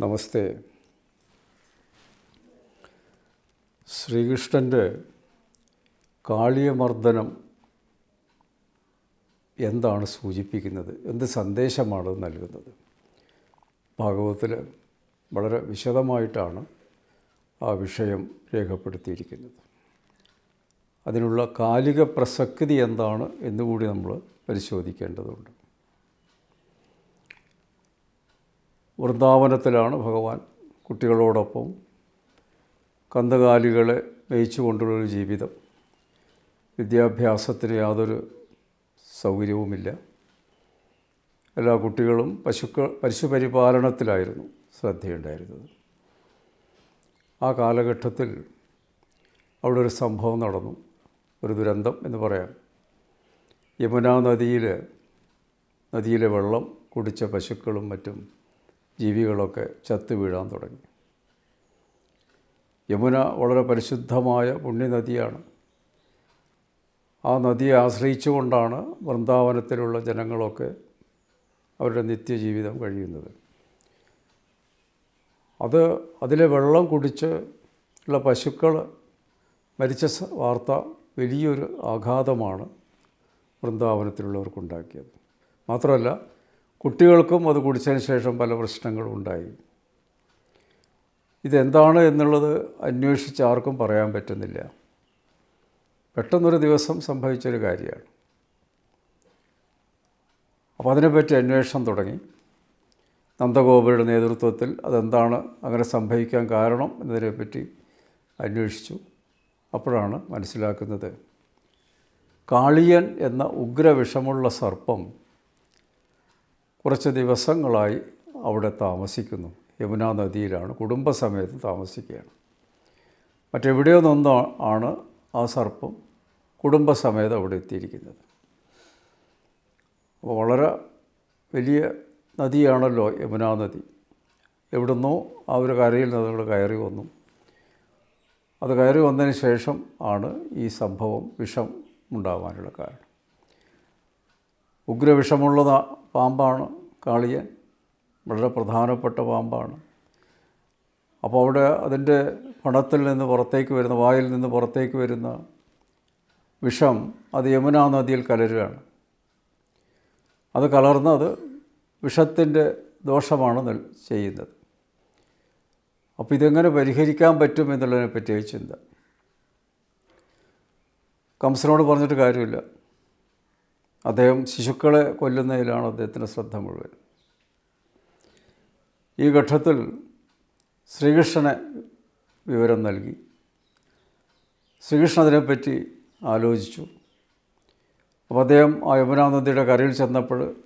നമസ്തേ. ശ്രീകൃഷ്ണന്റെ കാളിയമർദ്ദനം എന്താണ് സൂചിപ്പിക്കുന്നത്? എന്ത് സന്ദേശമാണ് നൽകുന്നത്? ഭാഗവതത്തിൽ വളരെ വിശദമായിട്ടാണ് ആ വിഷയം രേഖപ്പെടുത്തിയിരിക്കുന്നത്. അതിനുള്ള കാലിക പ്രസക്തി എന്താണ് എന്നുകൂടി നമ്മൾ പരിശോധിക്കേണ്ടതുണ്ട്. വൃന്ദാവനത്തിലാണ് ഭഗവാൻ കുട്ടികളോടൊപ്പം കന്നുകാലികളെ മേയിച്ചു കൊണ്ടുള്ളൊരു ജീവിതം. വിദ്യാഭ്യാസത്തിന് യാതൊരു സൗകര്യവുമില്ല. എല്ലാ കുട്ടികളും പശുക്കൾ പശുപരിപാലനത്തിലായിരുന്നു ശ്രദ്ധയുണ്ടായിരുന്നത്. ആ കാലഘട്ടത്തിൽ അവിടെ ഒരു സംഭവം നടന്നു. ഒരു ദുരന്തം എന്ന് പറയാം. യമുനാ നദിയിൽ നദിയിലെ വെള്ളം കുടിച്ച പശുക്കളും മറ്റും ജീവികളൊക്കെ ചത്തു വീഴാൻ തുടങ്ങി. യമുന വളരെ പരിശുദ്ധമായ പുണ്യനദിയാണ്. ആ നദിയെ ആശ്രയിച്ചുകൊണ്ടാണ് വൃന്ദാവനത്തിലുള്ള ജനങ്ങളൊക്കെ അവരുടെ നിത്യജീവിതം കഴിയുന്നത്. അത് അതിലെ വെള്ളം കുടിച്ച് ഉള്ള പശുക്കൾ മരിച്ച വാർത്ത വലിയൊരു ആഘാതമാണ് വൃന്ദാവനത്തിലുള്ളവർക്കുണ്ടാക്കിയത് മാത്രമല്ല കുട്ടികൾക്കും അത് കുടിച്ചതിന് ശേഷം പല പ്രശ്നങ്ങളും ഉണ്ടായി. ഇതെന്താണ് എന്നുള്ളത് അന്വേഷിച്ച് ആർക്കും പറയാൻ പറ്റുന്നില്ല. പെട്ടെന്നൊരു ദിവസം സംഭവിച്ചൊരു കാര്യമാണ്. അപ്പോൾ അതിനെപ്പറ്റി അന്വേഷണം തുടങ്ങി. നന്ദഗോപുരയുടെ നേതൃത്വത്തിൽ അതെന്താണ് അങ്ങനെ സംഭവിക്കാൻ കാരണം എന്നതിനെപ്പറ്റി അന്വേഷിച്ചു. അപ്പോഴാണ് മനസ്സിലാക്കുന്നത്. കാളിയൻ എന്ന ഉഗ്രവിഷമുള്ള സർപ്പം കുറച്ച് ദിവസങ്ങളായി അവിടെ താമസിക്കുന്നു. യമുനാ നദിയിലാണ് കുടുംബസമേതം താമസിക്കുകയാണ്. മറ്റെവിടെയോ നിന്നോ ആണ് ആ സർപ്പം കുടുംബസമേതം അവിടെ എത്തിയിരിക്കുന്നത്. അപ്പോൾ വളരെ വലിയ നദിയാണല്ലോ യമുനാ നദി. എവിടുന്നോ ആ ഒരു കരയിൽ നിന്ന് കയറി വന്നു. അത് കയറി വന്നതിന് ശേഷം ആണ് ഈ സംഭവം വിഷം ഉണ്ടാവാനുള്ള കാരണം. ഉഗ്രവിഷമുള്ള പാമ്പാണ് കാളിയൻ. വളരെ പ്രധാനപ്പെട്ട പാമ്പാണ്. അപ്പോൾ അവിടെ അതിന്റെ പണത്തിൽ നിന്ന് പുറത്തേക്ക് വരുന്ന വായിൽ നിന്ന് പുറത്തേക്ക് വരുന്ന വിഷം അത് യമുനാ നദിയിൽ കലരുകയാണ്. അത് കലർന്ന് അത് വിഷത്തിന്റെ ദോഷമാണ് ചെയ്യുന്നത്. അപ്പോൾ ഇതെങ്ങനെ പരിഹരിക്കാൻ പറ്റും എന്നുള്ളതിനെ പറ്റിയ ചിന്ത. കംസനോട് പറഞ്ഞിട്ട് കാര്യമില്ല. അദ്ദേഹം ശിശുക്കളെ കൊല്ലുന്നതിലാണ് അദ്ദേഹത്തിന്റെ ശ്രദ്ധ മുഴുവൻ. ഈ ഘട്ടത്തിൽ ശ്രീകൃഷ്ണനെ വിവരം നൽകി. ശ്രീകൃഷ്ണൻ അതിനെപ്പറ്റി ആലോചിച്ചു. അപ്പോൾ അദ്ദേഹം ആ യമുനാ നദിയുടെ കരയിൽ ചെന്നപ്പോൾ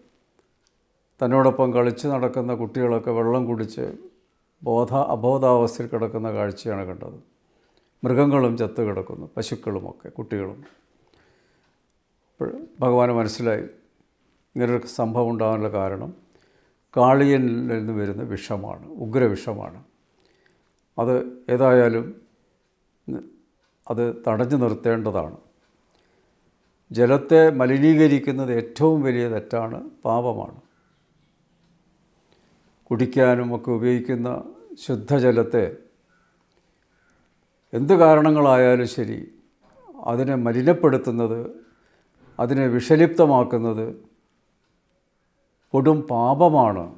തന്നോടൊപ്പം കളിച്ച് നടക്കുന്ന കുട്ടികളൊക്കെ വെള്ളം കുടിച്ച് ബോധ അബോധാവസ്ഥയിൽ കിടക്കുന്ന കാഴ്ചയാണ് കണ്ടത്. മൃഗങ്ങളും ചത്തു കിടക്കുന്നു പശുക്കളുമൊക്കെ കുട്ടികളും ഭഗവാന് മനസ്സിലായി ഇങ്ങനൊരു സംഭവം ഉണ്ടാകാനുള്ള കാരണം കാളിയനിൽ നിന്ന് വരുന്ന വിഷമാണ് ഉഗ്രവിഷമാണ്. അത് ഏതായാലും അത് തടഞ്ഞു നിർത്തേണ്ടതാണ്. ജലത്തെ മലിനീകരിക്കുന്നത് ഏറ്റവും വലിയ തെറ്റാണ് പാപമാണ്. കുടിക്കാനും ഒക്കെ ഉപയോഗിക്കുന്ന ശുദ്ധജലത്തെ എന്ത് കാരണങ്ങളായാലും ശരി അതിനെ മലിനപ്പെടുത്തുന്നത് അതിനെ വിഷലിപ്തമാക്കുന്നത് കൊടും പാപമാണ്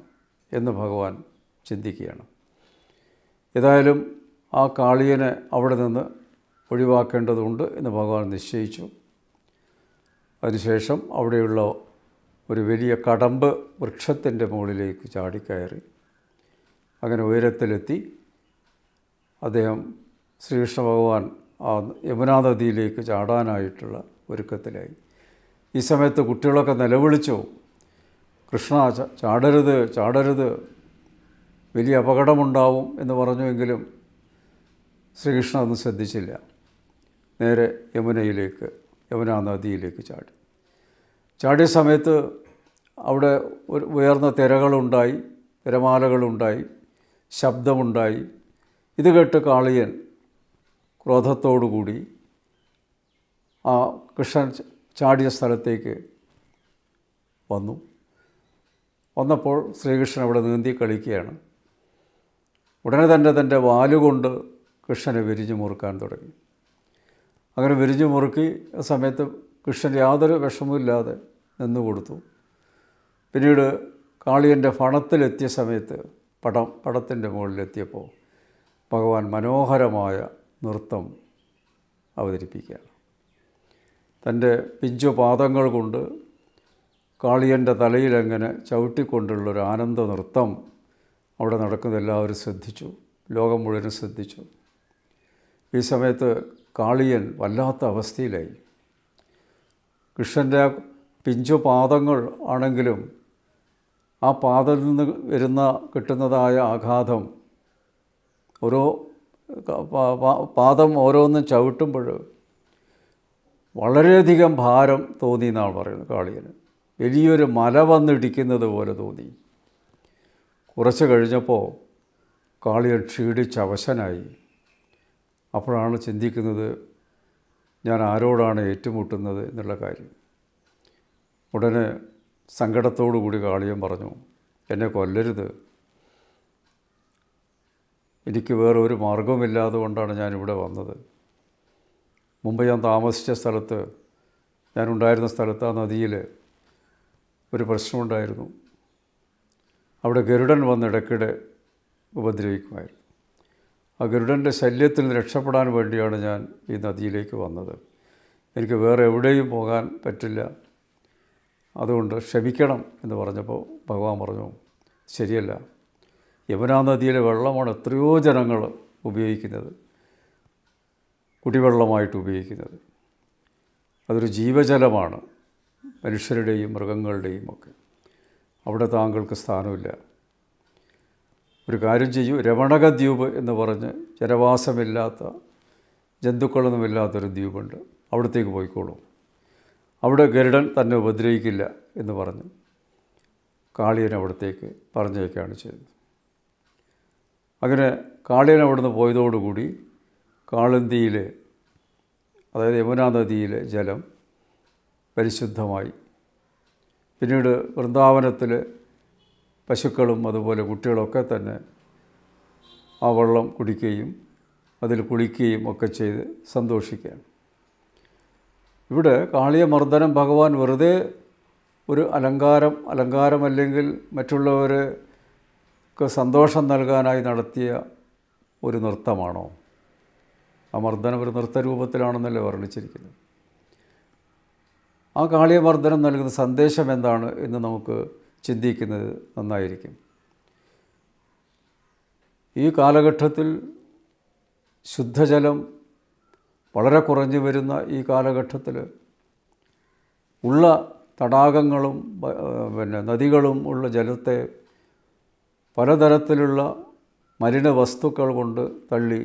എന്ന് ഭഗവാൻ ചിന്തിക്കുകയാണ്. ഏതായാലും ആ കാളിയനെ അവിടെ നിന്ന് ഒഴിവാക്കേണ്ടതുണ്ട് എന്ന് ഭഗവാൻ നിശ്ചയിച്ചു. അതിനുശേഷം അവിടെയുള്ള ഒരു വലിയ കടമ്പ് വൃക്ഷത്തിന്റെ മുകളിലേക്ക് ചാടിക്കയറി. അങ്ങനെ ഉയരത്തിലെത്തി അദ്ദേഹം ശ്രീകൃഷ്ണ ഭഗവാൻ ആ യമുനാ നദിയിലേക്ക് ചാടാനായിട്ടുള്ള ഒരുക്കത്തിലായി. ഈ സമയത്ത് കുട്ടികളൊക്കെ നിലവിളിച്ചു. കൃഷ്ണ ചാടരുത് ചാടരുത്. വലിയ അപകടമുണ്ടാവും എന്ന് പറഞ്ഞുവെങ്കിലും ശ്രീകൃഷ്ണ ഒന്നും ശ്രദ്ധിച്ചില്ല. നേരെ യമുനയിലേക്ക് യമുനാ നദിയിലേക്ക് ചാടി. ചാടിയ സമയത്ത് അവിടെ ഒരു ഉയർന്ന തിരകളുണ്ടായി തിരമാലകളുണ്ടായി ശബ്ദമുണ്ടായി. ഇത് കേട്ട് കാളിയൻ ക്രോധത്തോടുകൂടി ആ കൃഷ്ണൻ ചാടിയ സ്ഥലത്തേക്ക് വന്നു. വന്നപ്പോൾ ശ്രീകൃഷ്ണൻ അവിടെ നീന്തി കളിക്കുകയാണ്. ഉടനെ തന്നെ തന്റെ വാലുകൊണ്ട് കൃഷ്ണനെ വിരിഞ്ഞു മുറുക്കാൻ തുടങ്ങി. അങ്ങനെ വിരിഞ്ഞു മുറുക്കി ആ സമയത്ത് കൃഷ്ണൻ യാതൊരു വിഷമവുമില്ലാതെ നിന്നു കൊടുത്തു. പിന്നീട് കാളിയന്റെ ഫണത്തിലെത്തിയ സമയത്ത് പടം പടത്തിന്റെ മുകളിലെത്തിയപ്പോൾ ഭഗവാൻ മനോഹരമായ നൃത്തം അവതരിപ്പിക്കുകയാണ്. തന്റെ പിഞ്ചു പാദങ്ങൾ കൊണ്ട് കാളിയന്റെ തലയിലങ്ങനെ ചവിട്ടിക്കൊണ്ടുള്ളൊരു ആനന്ദ നൃത്തം അവിടെ നടക്കുന്നത് എല്ലാവരും ശ്രദ്ധിച്ചു. ലോകം മുഴുവനും ശ്രദ്ധിച്ചു. ഈ സമയത്ത് കാളിയൻ വല്ലാത്ത അവസ്ഥയിലായി. കൃഷ്ണന്റെ പിഞ്ചു പാദങ്ങൾ ആണെങ്കിലും ആ പാദത്തിൽ നിന്ന് വരുന്ന കിട്ടുന്നതായ ആഘാതം ഓരോ പാദം ഓരോന്നും ചവിട്ടുമ്പോൾ വളരെയധികം ഭാരം തോന്നി എന്നാണ് പറയുന്നത് കാളിയന്. വലിയൊരു മല വന്നിടിക്കുന്നത് പോലെ തോന്നി. കുറച്ച് കഴിഞ്ഞപ്പോൾ കാളിയൻ ക്ഷീണിച്ച് അവശനായി. അപ്പോഴാണ് ചിന്തിക്കുന്നത് ഞാൻ ആരോടാണ് ഏറ്റുമുട്ടുന്നത് എന്നുള്ള കാര്യം. ഉടനെ സങ്കടത്തോടു കൂടി കാളിയൻ പറഞ്ഞു എന്നെ കൊല്ലരുത്. എനിക്ക് വേറെ ഒരു ഞാനിവിടെ വന്നത്. മുമ്പ് ഞാൻ താമസിച്ച സ്ഥലത്ത് ഞാനുണ്ടായിരുന്ന സ്ഥലത്ത് ആ നദിയിൽ ഒരു പ്രശ്നമുണ്ടായിരുന്നു. അവിടെ ഗരുഡൻ വന്ന് ഇടയ്ക്കിടെ ഉപദ്രവിക്കുമായിരുന്നു. ആ ഗരുഡന്റെ ശല്യത്തിൽ നിന്ന് രക്ഷപ്പെടാൻ വേണ്ടിയാണ് ഞാൻ ഈ നദിയിലേക്ക് വന്നത്. എനിക്ക് വേറെ എവിടെയും പോകാൻ പറ്റില്ല. അതുകൊണ്ട് ക്ഷമിക്കണം എന്ന് പറഞ്ഞപ്പോൾ ഭഗവാൻ പറഞ്ഞു ശരിയല്ല. യമുനാ നദിയിലെ വെള്ളമാണ് എത്രയോ ജനങ്ങൾ ഉപയോഗിക്കുന്നത്. കുടിവെള്ളമായിട്ട് ഉപയോഗിക്കുന്നത്. അതൊരു ജീവജലമാണ് മനുഷ്യരുടെയും മൃഗങ്ങളുടെയും ഒക്കെ. അവിടെ താങ്കൾക്ക് സ്ഥാനമില്ല. ഒരു കാര്യം ചെയ്യൂ. രമണക ദ്വീപ് എന്ന് പറഞ്ഞ് ജനവാസമില്ലാത്ത ജന്തുക്കളൊന്നുമില്ലാത്തൊരു ദ്വീപുണ്ട്. അവിടത്തേക്ക് പോയിക്കോളൂ. അവിടെ ഗരുഡൻ തന്നെ ഉപദ്രവിക്കില്ല എന്ന് പറഞ്ഞ് കാളിയൻ അവിടത്തേക്ക് പറഞ്ഞേക്കാണ് ചെയ്തത്. അങ്ങനെ കാളിയൻ അവിടുന്ന് പോയതോടുകൂടി കാളന്തിയിലെ അതായത് യമുനാ നദിയിലെ ജലം പരിശുദ്ധമായി. പിന്നീട് വൃന്ദാവനത്തിൽ പശുക്കളും അതുപോലെ കുട്ടികളൊക്കെ തന്നെ ആ വെള്ളം കുടിക്കുകയും അതിൽ കുളിക്കുകയും ഒക്കെ ചെയ്ത് സന്തോഷിക്കുകയാണ്. ഇവിടെ കാളിയമർദ്ദനം ഭഗവാൻ വെറുതെ ഒരു അലങ്കാരം അലങ്കാരമല്ലെങ്കിൽ മറ്റുള്ളവർക്ക് സന്തോഷം നൽകാനായി നടത്തിയ ഒരു നൃത്തമാണോ? ആ മർദ്ദനം ഒരു നൃത്തരൂപത്തിലാണെന്നല്ലേ വർണിച്ചിരിക്കുന്നത്. ആ കാളിയമർദ്ദനം നൽകുന്ന സന്ദേശം എന്താണ് എന്ന് നമുക്ക് ചിന്തിക്കുന്നത് നന്നായിരിക്കും. ഈ കാലഘട്ടത്തിൽ ശുദ്ധജലം വളരെ കുറഞ്ഞു വരുന്ന ഈ കാലഘട്ടത്തിൽ ഉള്ള തടാകങ്ങളും പിന്നെ നദികളും ഉള്ള ജലത്തെ പലതരത്തിലുള്ള മലിന വസ്തുക്കൾ കൊണ്ട് തള്ളി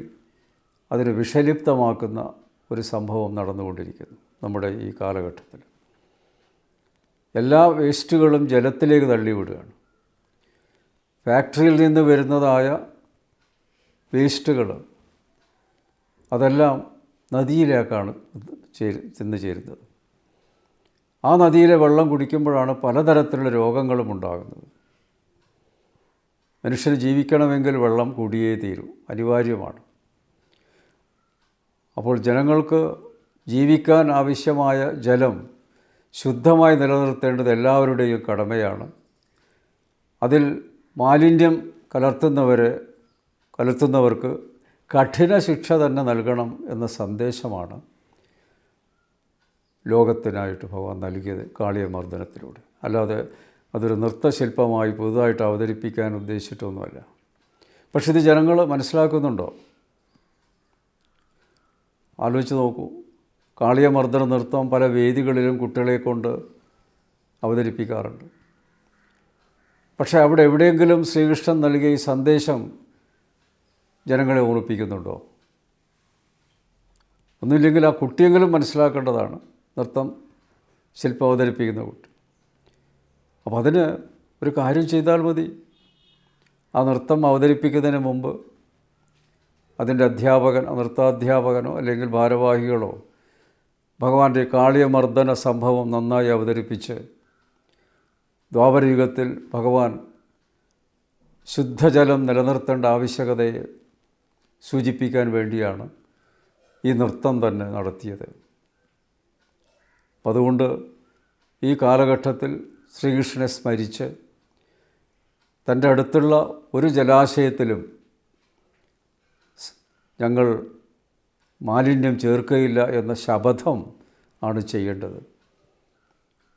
അതിനെ വിഷലിപ്തമാക്കുന്ന ഒരു സംഭവം നടന്നുകൊണ്ടിരിക്കുന്നു നമ്മുടെ ഈ കാലഘട്ടത്തിൽ. എല്ലാ വേസ്റ്റുകളും ജലത്തിലേക്ക് തള്ളിവിടുകയാണ്. ഫാക്ടറിയിൽ നിന്ന് വരുന്നതായ വേസ്റ്റുകൾ അതെല്ലാം നദിയിലേക്കാണ് ചേര് ചെന്ന് ചേരുന്നത്. ആ നദിയിലെ വെള്ളം കുടിക്കുമ്പോഴാണ് പലതരത്തിലുള്ള രോഗങ്ങളും ഉണ്ടാകുന്നത്. മനുഷ്യന് ജീവിക്കണമെങ്കിൽ വെള്ളം കൂടിയേ തീരൂ അനിവാര്യമാണ്. അപ്പോൾ ജനങ്ങൾക്ക് ജീവിക്കാൻ ആവശ്യമായ ജലം ശുദ്ധമായി നിലനിർത്തേണ്ടത് എല്ലാവരുടെയും കടമയാണ്. അതിൽ മാലിന്യം കലർത്തുന്നവരെ കലർത്തുന്നവർക്ക് കഠിന ശിക്ഷ തന്നെ നൽകണം എന്ന സന്ദേശമാണ് ലോകത്തിനായിട്ട് ഭഗവാൻ നൽകിയത് കാളിയമർദ്ദനത്തിലൂടെ അല്ലാതെ അതൊരു നൃത്തശില്പമായി പുതുതായിട്ട് അവതരിപ്പിക്കാൻ ഉദ്ദേശിച്ചിട്ടൊന്നുമല്ല. പക്ഷെ ഇത് ജനങ്ങൾ മനസ്സിലാക്കുന്നുണ്ടോ? ആലോചിച്ച് നോക്കൂ. കാളിയമർദ്ദന നൃത്തം പല വേദികളിലും കുട്ടികളെ കൊണ്ട് അവതരിപ്പിക്കാറുണ്ട്. പക്ഷേ അവിടെ എവിടെയെങ്കിലും ശ്രീകൃഷ്ണൻ നൽകിയ ഈ സന്ദേശം ജനങ്ങളെ ഓർമ്മിപ്പിക്കുന്നുണ്ടോ? ഒന്നുമില്ലെങ്കിൽ ആ കുട്ടിയെങ്കിലും മനസ്സിലാക്കേണ്ടതാണ് നൃത്തം ശില്പം അവതരിപ്പിക്കുന്ന കുട്ടി. അപ്പോൾ അതിന് ഒരു കാര്യം ചെയ്താൽ മതി. ആ നൃത്തം അവതരിപ്പിക്കുന്നതിന് മുമ്പ് അതിന്റെ അധ്യാപകൻ നൃത്താധ്യാപകനോ അല്ലെങ്കിൽ ഭാരവാഹികളോ ഭഗവാന്റെ കാളിയമർദ്ദന സംഭവം നന്നായി അവതരിപ്പിച്ച് ദ്വാപരയുഗത്തിൽ ഭഗവാൻ ശുദ്ധജലം നിലനിർത്തേണ്ട ആവശ്യകതയെ സൂചിപ്പിക്കാൻ വേണ്ടിയാണ് ഈ നൃത്തം തന്നെ നടത്തിയത്. അതുകൊണ്ട് ഈ കാലഘട്ടത്തിൽ ശ്രീകൃഷ്ണനെ സ്മരിച്ച് തന്റെ അടുത്തുള്ള ഒരു ജലാശയത്തിലും ഞങ്ങൾ മാലിന്യം ചേർക്കുകയില്ല എന്ന ശപഥം ആണ് ചെയ്യേണ്ടത്.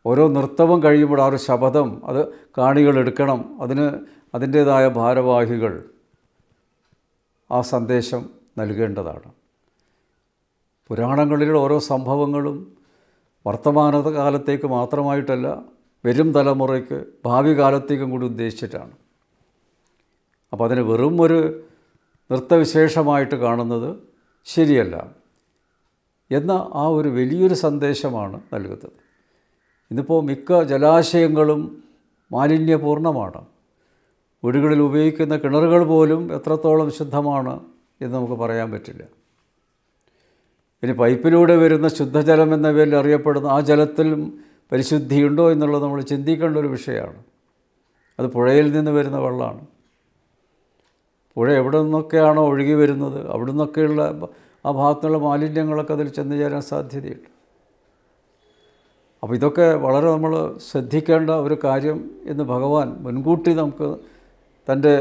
ഓരോ നൃത്തവും കഴിയുമ്പോൾ ആ ഒരു ശപഥം അത് കാണികൾ എടുക്കണം. അതിന് അതിന്റേതായ ഭാരവാഹികൾ ആ സന്ദേശം നൽകേണ്ടതാണ്. പുരാണങ്ങളിലെ ഓരോ സംഭവങ്ങളും വർത്തമാന കാലത്തേക്ക് മാത്രമായിട്ടല്ല വരും തലമുറയ്ക്ക് ഭാവി കാലത്തേക്കും കൂടി ഉദ്ദേശിച്ചിട്ടാണ്. അപ്പോൾ അതിന് വെറും ഒരു നൃത്തവിശേഷമായിട്ട് കാണുന്നത് ശരിയല്ല. എന്ന ആ ഒരു വലിയൊരു സന്ദേശമാണ് നൽകുന്നത്. ഇന്നിപ്പോൾ മിക്ക ജലാശയങ്ങളും മാലിന്യപൂർണമാണ് വീടുകളിൽ ഉപയോഗിക്കുന്ന കിണറുകൾ പോലും എത്രത്തോളം ശുദ്ധമാണ് എന്ന് നമുക്ക് പറയാൻ പറ്റില്ല. ഇനി പൈപ്പിലൂടെ വരുന്ന ശുദ്ധജലം എന്ന പേരിൽ അറിയപ്പെടുന്ന ആ ജലത്തിലും പരിശുദ്ധിയുണ്ടോ എന്നുള്ളത് നമ്മൾ ചിന്തിക്കേണ്ട ഒരു വിഷയമാണ്. അത് പുഴയിൽ നിന്ന് വരുന്ന വെള്ളമാണ്. പുഴ എവിടെ നിന്നൊക്കെയാണോ ഒഴുകി വരുന്നത് അവിടെ നിന്നൊക്കെയുള്ള ആ ഭാഗത്തുള്ള മാലിന്യങ്ങളൊക്കെ അതിൽ ചെന്ന് ചേരാൻ സാധ്യതയുണ്ട്. അപ്പോൾ ഇതൊക്കെ വളരെ നമ്മൾ ശ്രദ്ധിക്കേണ്ട ഒരു കാര്യം എന്ന് ഭഗവാൻ മുൻകൂട്ടി നമുക്ക് തന്റെ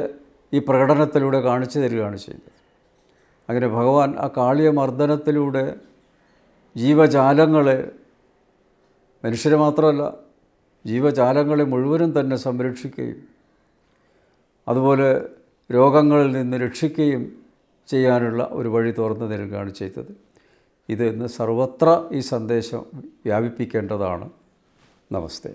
ഈ പ്രകടനത്തിലൂടെ കാണിച്ചു തരികയാണ് ചെയ്യുന്നത്. അങ്ങനെ ഭഗവാൻ ആ കാളിയ മർദ്ദനത്തിലൂടെ ജീവജാലങ്ങളെ മനുഷ്യരെ മാത്രമല്ല ജീവജാലങ്ങളെ മുഴുവനും തന്നെ സംരക്ഷിക്കുകയും അതുപോലെ രോഗങ്ങളിൽ നിന്ന് രക്ഷിക്കുകയും ചെയ്യാനുള്ള ഒരു വഴി തുറന്നു തരികയാണ് ചെയ്തത്. ഇത് ഇന്ന് സർവത്ര ഈ സന്ദേശം വ്യാപിപ്പിക്കേണ്ടതാണ്. നമസ്തേ.